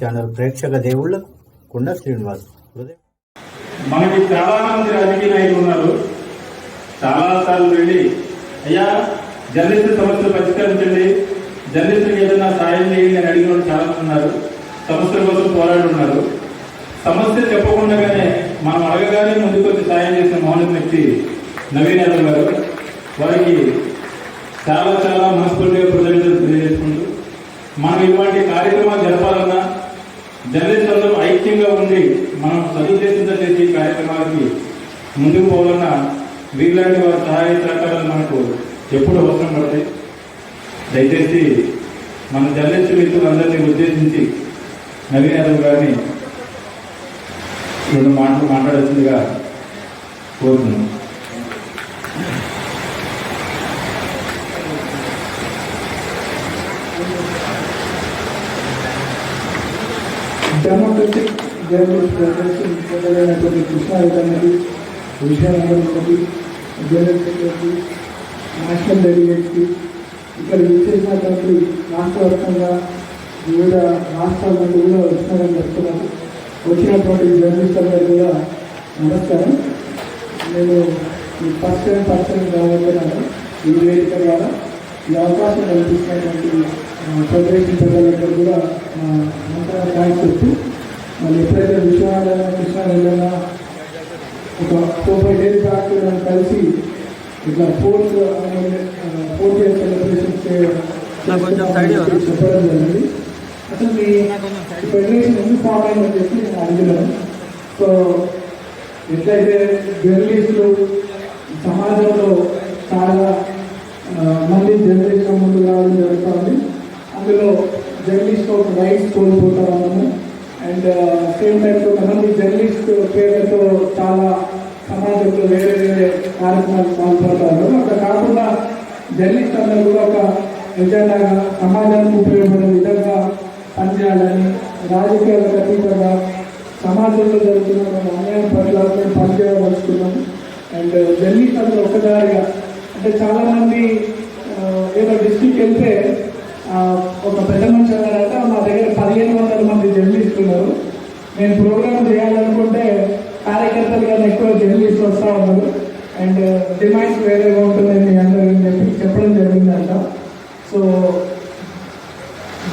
Channel ప్రేక్షక దేవుళ్ళకు కుండ శ్రీనివాస్ మనకి చాలా మంది రాజకీయ నాయకులు ఉన్నారు. చాలా సార్లు వెళ్ళి అయ్యా జర్నలిస్టు సమస్యలు పరిష్కరించండి. జర్నలిస్టులకు ఏదైనా సాయం చేయండి అని అడిగిన చాలా మంది ఉన్నారు. సమస్యల కోసం పోరాడున్నారు సమస్య చెప్పకుండానే మనం అడగగానే ముందుకొచ్చి సాయం చేసిన మౌలిక వ్యక్తి నవీన్ యాదవ్ గారు. వారికి చాలా చాలా మనస్ఫూర్తిగా ప్రజలు తెలియజేసుకుంటూ మనం ఇటువంటి కార్యక్రమాలు ఐక్యంగా ఉండి మనం సదుద్దేశంతో చేసే కార్యక్రమాలకి ముందుకు పోవాలన్నా వీళ్ళంటి వారి సహాయ సహకారాలు మనకు ఎప్పుడు అవసరం పడతాయి? దయచేసి మన జర్నలిస్ట్ మిత్రులందరినీ ఉద్దేశించి నవీన్ యాదవ్ గారిని రెండు మాటలు మాట్లాడాల్సిందిగా కోరుతున్నాను. డెమోక్రటిక్ జర్నలిస్ట్ ఫెడరేషన్ ప్రజలైనటువంటి కృష్ణారెడ్డి విషయాలందరికీ జనరల్ నేషనల్ డెలిగేట్కి ఇక్కడ విచ్చేసినటువంటి రాష్ట్ర వ్యాప్తంగా వివిధ రాష్ట్రాల నుండి కూడా వచ్చినారని చెప్తున్నారు వచ్చినటువంటి జర్నలిస్ట్ కూడా నమస్కారం నేను ఈ ఫస్ట్ టైం పర్సన్ రాబోతున్నాను ఈ వేదిక ద్వారా ఈ అవకాశం కల్పిస్తున్నటువంటి ప్రజలందరూ కూడా థ్యాంక్స్ చెప్తూ మళ్ళీ ఎప్పుడైతే విశ్వనాథ కృష్ణారెడ్డి ఒక ఫోర్ ఫైవ్ డేస్ బ్యాక్ కలిసి ఇట్లా ఫోర్త్ ఫోర్త్ ఇయర్ సెలబ్రేషన్స్ చెప్పడం జరిగింది. అసలు మీ ఫెడరేషన్ ఎందుకు ఫామ్ అయిందని చెప్పి నేను అడిగినాను. సో ఎట్లయితే జర్నలిస్టులు సమాజంలో చాలా మంది జర్నలిస్ట్ ముందు రావడం జరుగుతుంది. అందులో జర్నలిస్ట్ ఒక రైట్స్ కోల్పోతా ఉన్నాము అండ్ సేమ్ uh, టైంలో కొంతమంది జర్నలిస్ట్ పేర్లతో చాలా సమాజంలో వేరే వేరే కార్యక్రమాలు పాల్పడతారు. అక్కడ కాకుండా జర్నలిస్ట్ అందరూ కూడా ఒక ఎజెండాగా సమాజానికి ఉపయోగపడే విధంగా పనిచేయాలని రాజకీయాలకు అతీతంగా సమాజంలో జరుగుతున్న మన అన్యాయం పట్ల మేము పనిచేయవలసుకున్నాము అండ్ uh, జర్నలిస్ట్ అందరూ ఒక్కదారిగా అంటే చాలామంది uh, ఏదో డిస్ట్రిక్ట్ వెళ్తే ఒక పెద్ద మనిషి అన్నారట మా దగ్గర పదిహేను వందల మంది జర్నలిస్టులు ఉన్నారు. నేను ప్రోగ్రామ్ చేయాలనుకుంటే కార్యకర్తలు కానీ ఎక్కువ జర్నలిస్ట్ వస్తూ ఉన్నారు. అండ్ డిమాండ్స్ వేరేగా ఉంటుందని మీ అందరూ అని చెప్పి చెప్పడం జరిగిందంట. సో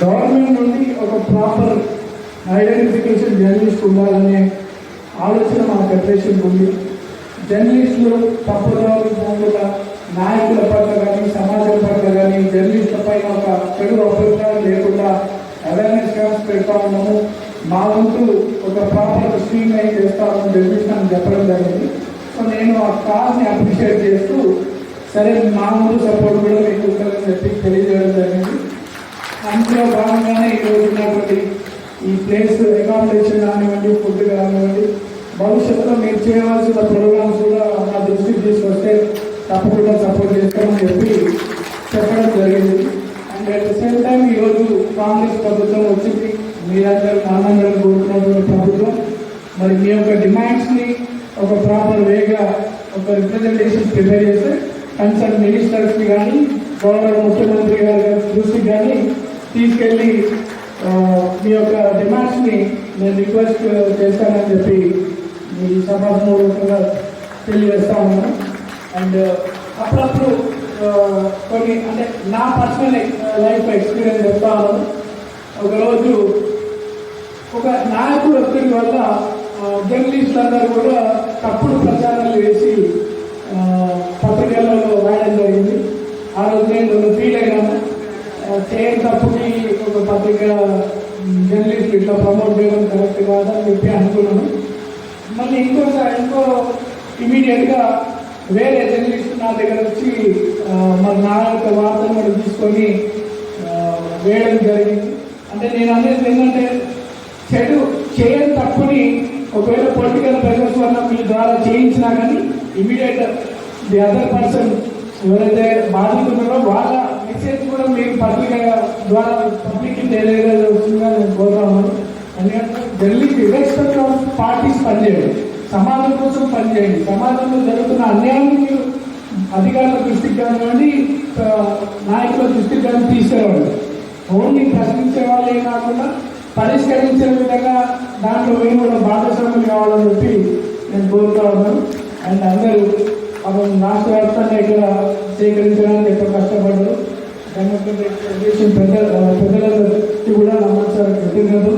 గవర్నమెంట్ నుండి ఒక ప్రాపర్ ఐడెంటిఫికేషన్ జర్నలిస్ట్ ఉండాలనే ఆలోచన మా ఫెడరేషన్ ఉంది. జర్నలిస్టులు తప్పుదారు నాయకుల పట్ల కానీ సమాజం పట్ల కానీ జర్నలిస్టుల పైన ఒక చెడు అభిప్రాయం లేకుండా అవేర్నెస్ క్యాంప్స్ పెడతా ఉన్నాము మా వంతు ఒక ప్రాపర్ స్ట్రీమ్ లైన్ చేస్తామని నిర్మిస్తామని చెప్పడం జరిగింది. సో నేను ఆ కాల్ని అప్రిషియేట్ చేస్తూ సరే మా ముందు సపోర్ట్ కూడా మీకు ఉంటుందని చెప్పి తెలియజేయడం జరిగింది. అందులో భాగంగానే ఈరోజు ఉన్నటువంటి ఈ ప్లేస్ అకామిడేషన్ కానివ్వండి ఫుడ్ కానివ్వండి భవిష్యత్తులో మీరు చేయవలసిన ప్రోగ్రామ్స్ కూడా మా దృష్టికి తీసుకొస్తే తప్పకుండా సపోర్ట్ చేస్తామని చెప్పి చెప్పడం జరిగింది. And at the same time ఈరోజు కాంగ్రెస్ ప్రభుత్వం వచ్చింది. మీరందరూ ఆనందం కోరుకున్నటువంటి ప్రభుత్వం మరి మీ యొక్క డిమాండ్స్ని ఒక ప్రాపర్ వేగా ఒక రిప్రజెంటేషన్ ప్రిపేర్ చేస్తే కన్సర్న్ మినిస్టర్స్కి కానీ గవర్నర్ ముఖ్యమంత్రి గారి దృష్టికి కానీ తీసుకెళ్ళి మీ యొక్క డిమాండ్స్ని నేను రిక్వెస్ట్ చేస్తానని చెప్పి మీ సభాపూర్వకంగా తెలియజేస్తా ఉన్నాను. అండ్ అప్పుడప్పుడు కొన్ని అంటే నా పర్సనల్ లైఫ్ ఎక్స్పీరియన్స్ చెప్తా ఉన్నాను. ఒకరోజు ఒక నాయకుడు వచ్చిన వల్ల జర్నలిస్ట్ అందరూ కూడా తప్పుడు ప్రచారాలు వేసి పత్రికల్లో పత్రికలలో రాయడం జరిగింది. ఆ రోజు నేను ఫీల్ అయినాను చేయని తప్పుకి ఒక పత్రిక జర్నలిస్ట్ ఇట్లా ప్రమోట్ చేయడం కరెక్ట్ కాదని చెప్పి అనుకున్నాను మళ్ళీ ఇంకోసారి ఇంకో ఇమీడియట్గా వేరే జర్నలిస్ట్ నా దగ్గర వచ్చి మరి నా యొక్క వార్తను కూడా తీసుకొని వేయడం జరిగింది. అంటే నేను అనేది ఏంటంటే చెడు చేయని తప్పుని ఒకవేళ పొలిటికల్ ప్రెషర్స్ వల్ల మీ ద్వారా చేయించినా కానీ ఇమీడియట్ ది అదర్ పర్సన్ ఎవరైతే బాధితున్నారో వాళ్ళ మెసేజ్ కూడా మీరు పబ్లిక్ ద్వారా పబ్లిక్ వస్తుందని నేను కోరుతాము ఎందుకంటే జర్నలిస్ట్ ఇరెస్పెక్ట్ ఆఫ్ పార్టీస్ పనిచేయండి సమాజం కోసం పనిచేయండి. సమాజంలో జరుగుతున్న అన్యాయాన్ని మీరు అధికారుల దృష్టికి కానివ్వండి నాయకుల దృష్టికి కానీ తీసుకురావండి ఓన్లీ ప్రశ్నించే వాళ్ళే కాకుండా పరిష్కరించే విధంగా దాంట్లో మేము కూడా భాగస్వాములు కావాలని చెప్పి నేను కోరుతా ఉన్నాను. అండ్ అందరూ పాపం రాష్ట్ర వ్యాప్తంగా ఇక్కడ సేకరించడానికి ఎక్కువ కష్టపడ్డారు. డెమోక్రటిక్ పెద్ద పెద్దలందరికీ కూడా నమస్కారం కృతజ్ఞతలు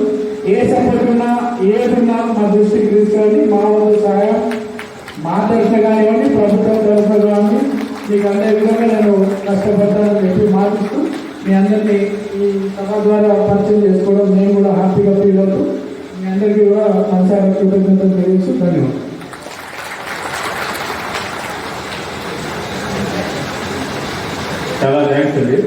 ఏ సపోర్ట్ ఉన్నా ఏదున్నా మా దృష్టికి తీసుకురండి. మా వంతు సహాయం మీ అందరికీ కూడా మనసారా కృతజ్ఞతలు తెలియజేస్తూ ధన్యవాదాలు చాలా థ్యాంక్స్ అండి.